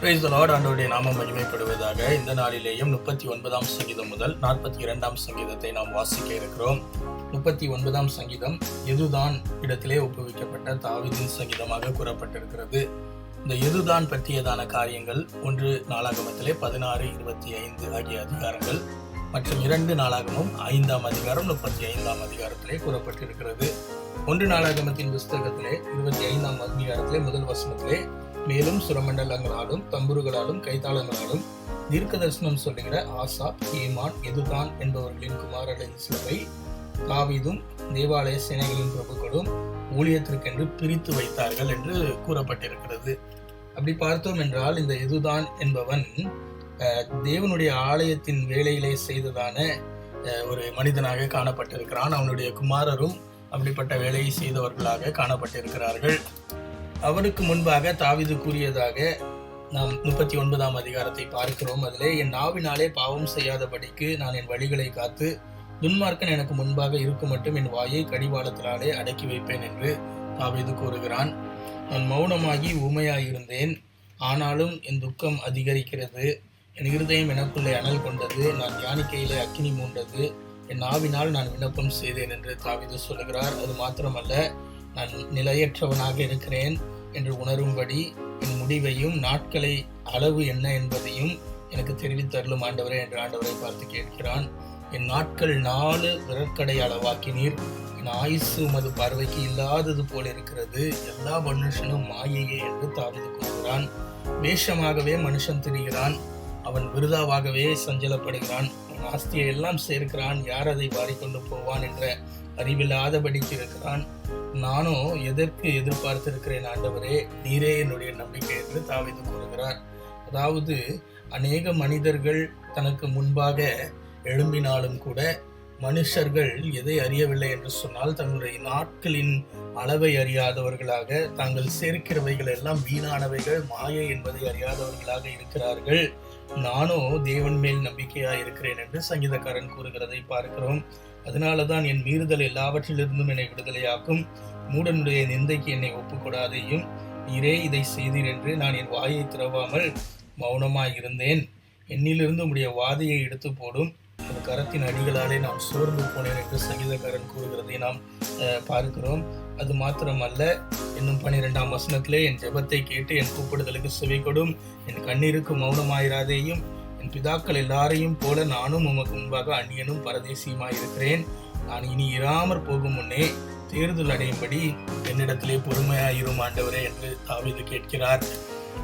Price Lord ஆண்டோடைய நாமம் மகிமைப்படுவதாக. இந்த நாளிலேயும் முப்பத்தி ஒன்பதாம் சங்கீதம் முதல் நாற்பத்தி இரண்டாம் சங்கீதத்தை நாம் வாசிக்க இருக்கிறோம். முப்பத்தி ஒன்பதாம் சங்கீதம் எதுதான் இடத்திலே ஒப்புவிக்கப்பட்ட தாவிதின் சங்கீதமாக கூறப்பட்டிருக்கிறது. இந்த எதுதான் பற்றியதான காரியங்கள் ஒன்று நாளாகமத்திலே பதினாறு இருபத்தி ஐந்து ஆகிய அதிகாரங்கள் மற்றும் இரண்டு நாளாகமும் ஐந்தாம் அதிகாரம் முப்பத்தி ஐந்தாம் அதிகாரத்திலே கூறப்பட்டிருக்கிறது. ஒன்று நாளாகமத்தின் புஸ்தகத்திலே இருபத்தி ஐந்தாம் அதிகாரத்திலே முதல் வசனத்திலே மேலும் சுரமண்டலங்களாலும் தம்புருகளாலும் கைத்தாளங்களாலும் தீர்க்க தரிசனம் சொல்லுகிற ஆசா ஏமான் எதுதான் என்பவர்களின் குமாரரின் சிலுவை காவிதும் தேவாலய சேனைகளின் பிரபுக்களும் ஊழியத்திற்கென்று பிரித்து வைத்தார்கள் என்று கூறப்பட்டிருக்கிறது. அப்படி பார்த்தோம் என்றால் இந்த எதுதான் என்பவன் தேவனுடைய ஆலயத்தின் வேலையிலே செய்ததான ஒரு மனிதனாக காணப்பட்டிருக்கிறான். அவனுடைய குமாரரும் அப்படிப்பட்ட வேலையை செய்தவர்களாக காணப்பட்டிருக்கிறார்கள். அவருக்கு முன்பாக தாவிது கூறியதாக நாம் முப்பத்தி ஒன்பதாம் அதிகாரத்தை பார்க்கிறோம். அதிலே என் நாவினாலே பாவம் செய்யாதபடிக்கு நான் என் வழிகளை காத்து துன்மார்க்கன் எனக்கு முன்பாக இருக்கும் மட்டும் என் வாயை கடிவாளத்தினாலே அடக்கி வைப்பேன் என்று தாவீது கூறுகிறான். நான் மௌனமாகி ஊமையாயிருந்தேன் ஆனாலும் என் துக்கம் அதிகரிக்கிறது. என் இருதயம் எனக்குள்ளே அனல் கொண்டது. நான் யானிக்கையிலே அக்கினி மூண்டது. என் நாவினால் நான் விண்ணப்பம் செய்தேன் என்று தாவிது சொல்லுகிறார். அது மாத்திரமல்ல நான் நிலையற்றவனாக இருக்கிறேன் என்று உணரும்படி என் முடிவையும் நாட்களை அளவு என்ன என்பதையும் எனக்கு தெரிவித்தருளும் ஆண்டவரே என்று ஆண்டவரை பார்த்து கேட்கிறான். என் நாட்கள் நாலு விரற்கடை அளவாக்கினீர் என் ஆயுசு உமது பார்வைக்கு இல்லாதது போல இருக்கிறது. எல்லா மனுஷனும் மாயையே என்று தாவிது கூறுகிறான். வேஷமாகவே மனுஷன் திரிகிறான். அவன் விருதாவாகவே சஞ்சலப்படுகிறான். அவன் ஆஸ்தியை எல்லாம் சேர்க்கிறான். யார் அதை வாரிக்கொண்டு போவான் என்ற அறிவில்லாதபடிக்கு இருக்கிறான் நானும் எதற்கு எதிர்பார்த்திருக்கிறேன் ஆண்டவரே நீரே என்னுடைய நம்பிக்கை என்று தாவிது கூறுகிறார். அதாவது அநேக மனிதர்கள் தனக்கு முன்பாக எழும்பினாலும் கூட மனுஷர்கள் எதை அறியவில்லை என்று சொன்னால் தங்களுடைய நாட்களின் அளவை அறியாதவர்களாக தாங்கள் சேர்க்கிறவைகள் எல்லாம் வீணானவைகள் மாயை என்பதை அறியாதவர்களாக இருக்கிறார்கள். நானும் தேவன் மேல் நம்பிக்கையா இருக்கிறேன் என்று சங்கீதக்காரன் கூறுகிறதை பார்க்கிறோம். அதனால தான் என் மீறுதல் எல்லாவற்றிலிருந்தும் என்னை விடுதலையாக்கும். மூடனுடைய நிந்தைக்கு என்னை ஒப்புக்கூடாதையும். நீரே இதை செய்தீர் என்று நான் என் வாயை திறவாமல் மௌனமாய் இருந்தேன். என்னிலிருந்து உடைய வாதையை எடுத்து போடும். அந்த கரத்தின் அடிகளாலே நாம் சோர்ந்து போனேன் என்று சங்கீதக்காரன் கூறுகிறதை நாம் பார்க்கிறோம். அது மாத்திரமல்ல இன்னும் பனிரெண்டாம் வசனத்திலே என் ஜெபத்தை கேட்டு என் கூப்பிடுதலுக்கு சுவை கொடும். என் கண்ணீருக்கு மௌனமாயிராதேயும். என் பிதாக்கள் எல்லாரையும் போல நானும் உமக்கு முன்பாக அந்நியனும் பரதேசியுமாய் இருக்கிறேன். நான் இனி இராமற் போகும் முன்னே தேர்தல் அடையும்படி என்னிடத்திலே பொறுமையாயிரும் ஆண்டவரே என்று தாவிது கேட்கிறார்.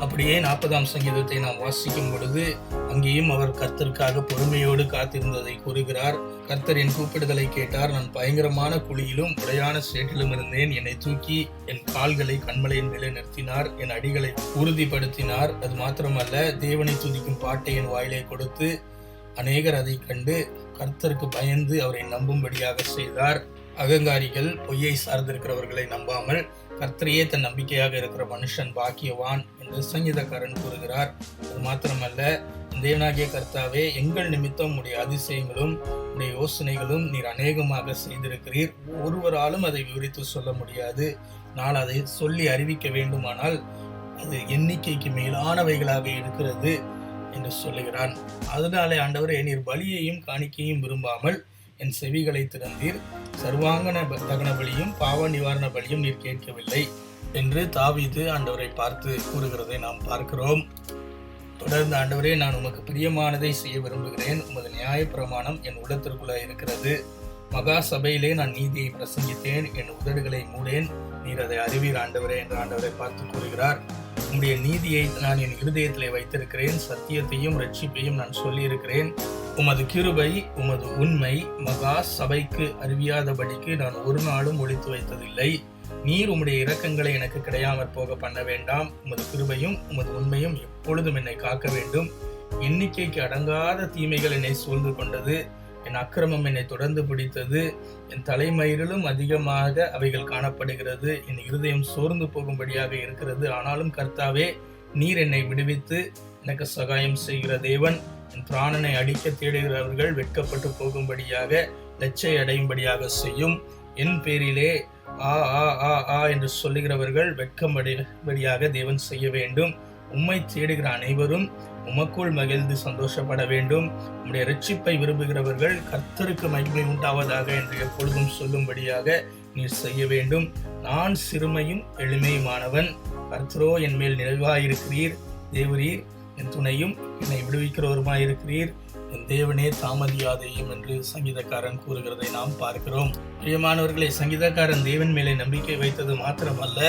அப்படியே நாற்பதாம் சங்கீதத்தை நாம் வாசிக்கும் பொழுது அங்கேயும் அவர் கர்த்தருக்காக பொறுமையோடு காத்திருந்ததை கூறுகிறார். கர்த்தர் என் கூப்பிடுதலை கேட்டார். நான் பயங்கரமான குழியிலும் உடையான சேற்றிலும் இருந்தேன். என்னை தூக்கி என் கால்களை கண்மலையின் மேலே நிறுத்தினார். என் அடிகளை உறுதிப்படுத்தினார். அது மாத்திரமல்ல தேவனை துதிக்கும் பாட்டை என் வாயிலே கொடுத்து அநேகர் அதை கண்டு கர்த்தருக்கு பயந்து அவரை நம்பும்படியாக செய்தார். அகங்காரிகள் பொய்யை சார்ந்திருக்கிறவர்களை நம்பாமல் கர்த்தரையே தன் நம்பிக்கையாக இருக்கிற மனுஷன் பாக்கியவான் என்று சங்கீதக்காரன் கூறுகிறார். அது மாத்திரமல்ல தேவனாகிய கர்த்தாவே எங்கள் நிமித்தம் உடைய அதிசயங்களும் உடைய யோசனைகளும் நீர் அநேகமாக செய்திருக்கிறீர். ஒருவராலும் அதை விவரித்து சொல்ல முடியாது. நான் அதை சொல்லி அறிவிக்க வேண்டுமானால் அது எண்ணிக்கைக்கு மேலானவைகளாக இருக்கிறது என்று சொல்லுகிறான். அதனாலே ஆண்டவரே நீர் பலியையும் காணிக்கையும் விரும்பாமல் என் செவிகளை திறந்தீர். சர்வாங்கன தகன பலியும் பாவ நிவாரண பலியும் நீர் கேட்கவில்லை என்று தாவிது ஆண்டவரை பார்த்து கூறுகிறதை நாம் பார்க்கிறோம். தொடர்ந்து ஆண்டவரே நான் உமக்கு பிரியமானதை செய்ய விரும்புகிறேன். உமது நியாய பிரமாணம் என் உள்ளத்திற்குள்ள இருக்கிறது. மகா சபையிலே நான் நீதியை பிரசங்கித்தேன் என் உதடுகளை மூடேன். நீர் அதை அறிவீர் ஆண்டவரே என்று ஆண்டவரை பார்த்து கூறுகிறார். உம்முடைய நீதியை நான் என் இருதயத்திலே வைத்திருக்கிறேன். சத்தியத்தையும் ரட்சிப்பையும் நான் சொல்லியிருக்கிறேன். உமது கிருபை உமது உண்மை மகா சபைக்கு அறிவியாதபடிக்கு நான் ஒரு நாளும் ஒழித்து வைத்ததில்லை. நீர் உம்முடைய இரக்கங்களை எனக்கு கிடையாமற் போக பண்ண வேண்டாம். உமது கிருபையும் உமது உண்மையும் எப்பொழுதும் என்னை காக்க வேண்டும். எண்ணிக்கைக்கு அடங்காத தீமைகள் என்னை சூழ்ந்து கொண்டது. என் அக்கிரமம் என்னை தொடர்ந்து பிடித்தது. என் தலைமயிரிலும் அதிகமாக அவைகள் காணப்படுகிறது. என் இருதயம் சோர்ந்து போகும்படியாக இருக்கிறது. ஆனாலும் கர்த்தாவே நீர் என்னை விடுவித்து எனக்கு சகாயம் செய்கிற தேவன். என் பிராணனை அடிக்க தேடுகிறவர்கள் வெட்கப்பட்டு போகும்படியாக லட்சை அடையும்படியாக செய்யும். என் பேரிலே ஆ ஆ ஆ ஆ என்று சொல்லுகிறவர்கள் வெட்கமடைபடியாக தேவன் செய்ய வேண்டும். உம்மை தேடுகிற அனைவரும் உமக்குள் மகிழ்ந்து சந்தோஷப்பட வேண்டும். உம்முடைய ரட்சிப்பை விரும்புகிறவர்கள் கர்த்தருக்கு மகிமை உண்டாவதாக என்று எப்பொழுதும் சொல்லும்படியாக நீர் செய்ய வேண்டும். நான் சிறுமையும் எளிமையுமானவன். கர்த்தரோ என் மேல் நிறைவாயிருக்கிறீர். தேவரீர் என் துணையும் என்னை விடுவிக்கிறவருமாயிருக்கிறீர். என் தேவனே தாமதியாதையும் என்று சங்கீதக்காரன் கூறுகிறதை நாம் பார்க்கிறோம். பிரியமானவர்களை சங்கீதக்காரன் தேவன் மேலே நம்பிக்கை வைத்தது மாத்திரமல்ல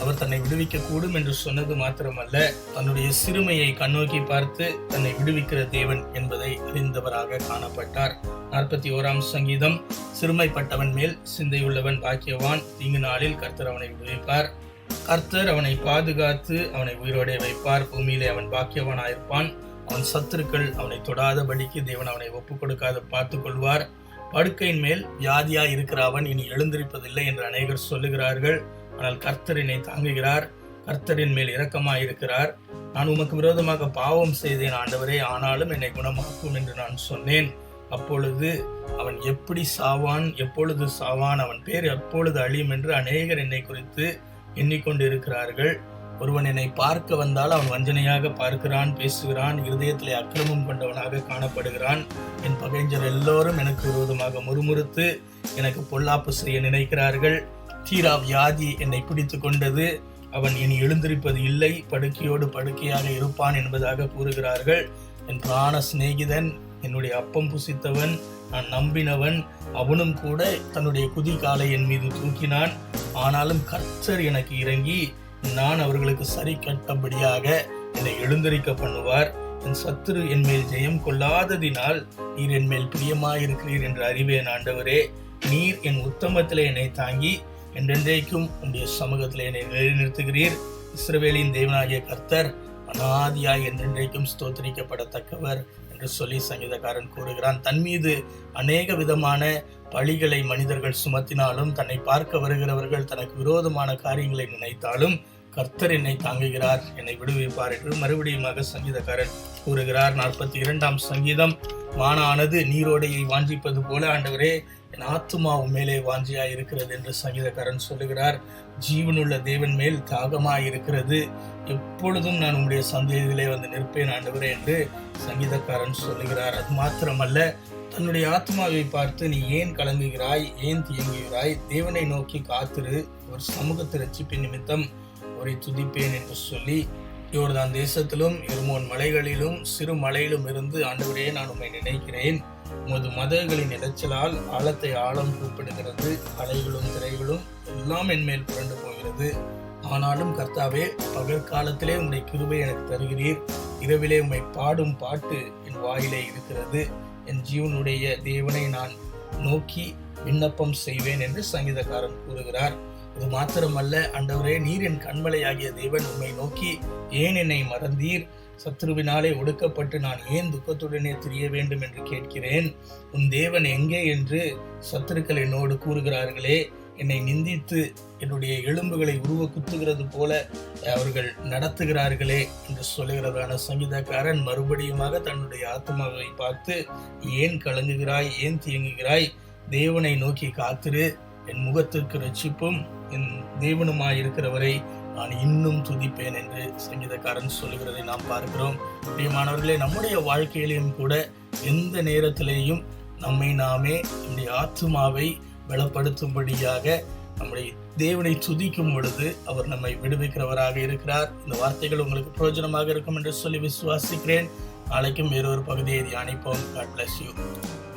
அவர் தன்னை விடுவிக்க கூடும் என்று சொன்னது மாத்திரமல்ல தன்னுடைய சிறுமையை கண்ணோக்கி பார்த்து தன்னை விடுவிக்கிற தேவன் என்பதை அறிந்தவராக காணப்பட்டார். நாற்பத்தி ஓராம் சங்கீதம் சிறுமைப்பட்டவன் மேல் சிந்தையுள்ளவன் பாக்கியவான் தீங்கு நாளில் கர்த்தர் அவனை விடுவிப்பார். கர்த்தர் அவனை பாதுகாத்து அவனை உயிரோடே வைப்பார் பூமியிலே அவன் பாக்கியவனாயிருப்பான். அவன் சத்துருக்கள் அவனை தொடாதபடிக்கு தேவன் அவனை ஒப்புக் கொடுக்காத பார்த்து கொள்வார் படுக்கையின் மேல் வியாதியாய் இருக்கிற அவன் இனி எழுந்திருப்பதில்லை என்று அநேகர் சொல்லுகிறார்கள். ஆனால் கர்த்தரினை தாங்குகிறார். கர்த்தரின் மேல் இரக்கமாய் இருக்கிறார். நான் உமக்கு விரோதமாக பாவம் செய்தேன் ஆண்டவரே ஆனாலும் என்னை குணமாக்கும் என்று நான் சொன்னேன். அப்பொழுது அவன் எப்படி சாவான்? எப்பொழுது சாவான்? அவன் பேர் எப்பொழுது அழியும் என்று அநேகர் என்னை குறித்து எண்ணிக்கொண்டிருக்கிறார்கள். ஒருவன் என்னை பார்க்க வந்தால் அவன் வஞ்சனையாக பார்க்கிறான் பேசுகிறான் இருதயத்திலே அக்கிரமம் கொண்டவனாக காணப்படுகிறான். என் பகைஞர் எல்லோரும் எனக்கு விரோதமாக முறுமுறுத்து எனக்கு பொல்லாப்பு செய்ய நினைக்கிறார்கள். தீரா வியாதி என்னை பிடித்து கொண்டது. அவன் இனி எழுந்திருப்பது இல்லை. படுக்கையோடு படுக்கையாக இருப்பான் என்பதாக கூறுகிறார்கள். என் பிராண சிநேகிதன் என்னுடைய அப்பம் புசித்தவன் நான் நம்பினவன் அவனும் கூட தன்னுடைய குதிகாலை என் மீது தூக்கினான். ஆனாலும் கர்த்தர் எனக்கு இறங்கி நான் அவர்களுக்கு சரி கட்டபடியாக என்னை எழுந்தரிக்க பண்ணுவார். என் சத்துரு என் மேல் ஜெயம் கொள்ளாததினால் நீர் என் மேல் பிரியமாயிருக்கிறீர் என்று அறிவேன் ஆண்டவரே. நீர் என் உத்தமத்திலே என்னை தாங்கி என்றென்றைக்கும் உடைய சமூகத்தில் என்னை நிலைநிறுத்துகிறீர். இஸ்ரவேலின் தேவனாகிய கர்த்தர் அனாதியாய் என்றென்றைக்கும் ஸ்தோத்தரிக்கப்படத்தக்கவர் என்று சொல்லி சங்கீதக்காரன் கூறுகிறான். தன் மீது அநேக விதமான பழிகளை மனிதர்கள் சுமத்தினாலும் தன்னை பார்க்க வருகிறவர்கள் தனக்கு விரோதமான காரியங்களை நினைத்தாலும் கர்த்தர் என்னை தாங்குகிறார் என்னை விடுவிப்பார் என்று மறுபடியுமாக சங்கீதக்காரன் கூறுகிறார். நாற்பத்தி இரண்டாம் சங்கீதம் மானானது நீரோடையை வாஞ்சிப்பது போல ஆண்டவரே என் ஆத்துமா மேலே வாஞ்சியாய் இருக்கிறது என்று சங்கீதக்காரன் சொல்லுகிறார். ஜீவனுள்ள தேவன் மேல் தாகமாய் இருக்கிறது எப்பொழுதும் நான் உங்களுடைய சந்தேகத்திலே வந்து நிற்பேன் ஆண்டவரே என்று சங்கீதக்காரன் சொல்லுகிறார். அது மாத்திரமல்ல தன்னுடைய ஆத்மாவை பார்த்து நீ ஏன் கலங்குகிறாய் ஏன் தியங்குகிறாய் தேவனை நோக்கி காத்திரு ஒரு சமூகத்து ரட்சிப்பின் நிமித்தம் ஒரு துதிப்பேன் என்று சொல்லி யோர்தான் தேசத்திலும் இருமோன் மலைகளிலும் சிறு மலையிலும் இருந்து ஆண்டவரே நான் உண்மை நினைக்கிறேன். உமது மதகளின் இறைச்சலால் ஆழத்தை ஆழம் கூப்பிடுகிறது. அலைகளும் திரைகளும் எல்லாம் என் மேல் புரண்டு போகிறது. ஆனாலும் கர்த்தாவே பகற்காலத்திலே உம்முடைய கிருபை எனக்கு தருகிறீர். இரவிலே உம்மை பாடும் பாட்டு என் வாயிலே இருக்கிறது. என் ஜீவனுடைய தேவனை நான் நோக்கி விண்ணப்பம் செய்வேன் என்று சங்கீதக்காரன் கூறுகிறார். இது மாத்திரமல்ல அண்டவரே நீர் என் கண்மலையாகிய தேவன் உம்மை நோக்கி ஏன் என்னை மறந்தீர்? சத்ருவினாலே ஒடுக்கப்பட்டு நான் ஏன் துக்கத்துடனே திரிய வேண்டும் என்று கேட்கிறேன்? உன் தேவன் எங்கே என்று சத்துருக்கள் என்னோடு கூறுகிறார்களே என்னை நிந்தித்து என்னுடைய எலும்புகளை உருவ குத்துகிறது போல அவர்கள் நடத்துகிறார்களே என்று சொல்லுகிறதான சங்கீதக்காரன் மறுபடியுமாக தன்னுடைய ஆத்மாவை பார்த்து ஏன் கலங்குகிறாய்? ஏன் தியங்குகிறாய் தேவனை நோக்கி காத்திரு. என் முகத்திற்கு ரட்சிப்பும் என் தேவனுமாயிருக்கிறவரை நான் இன்னும் துதிப்பேன் என்று சங்கீதக்காரன் சொல்லுகிறதை நாம் பார்க்கிறோம். பிரியமானவர்களே நம்முடைய வாழ்க்கையிலையும் கூட எந்த நேரத்திலேயும் நம்மை நாமே நம்முடைய ஆத்மாவை பலப்படுத்தும்படியாக நம்முடைய தேவனை துதிக்கும் பொழுது அவர் நம்மை விடுவிக்கிறவராக இருக்கிறார். இந்த வார்த்தைகள் உங்களுக்கு பிரயோஜனமாக இருக்கும் என்று சொல்லி விசுவாசிக்கிறேன். நாளைக்கும் வேறொரு பகுதியை தியானிப்போம். God bless you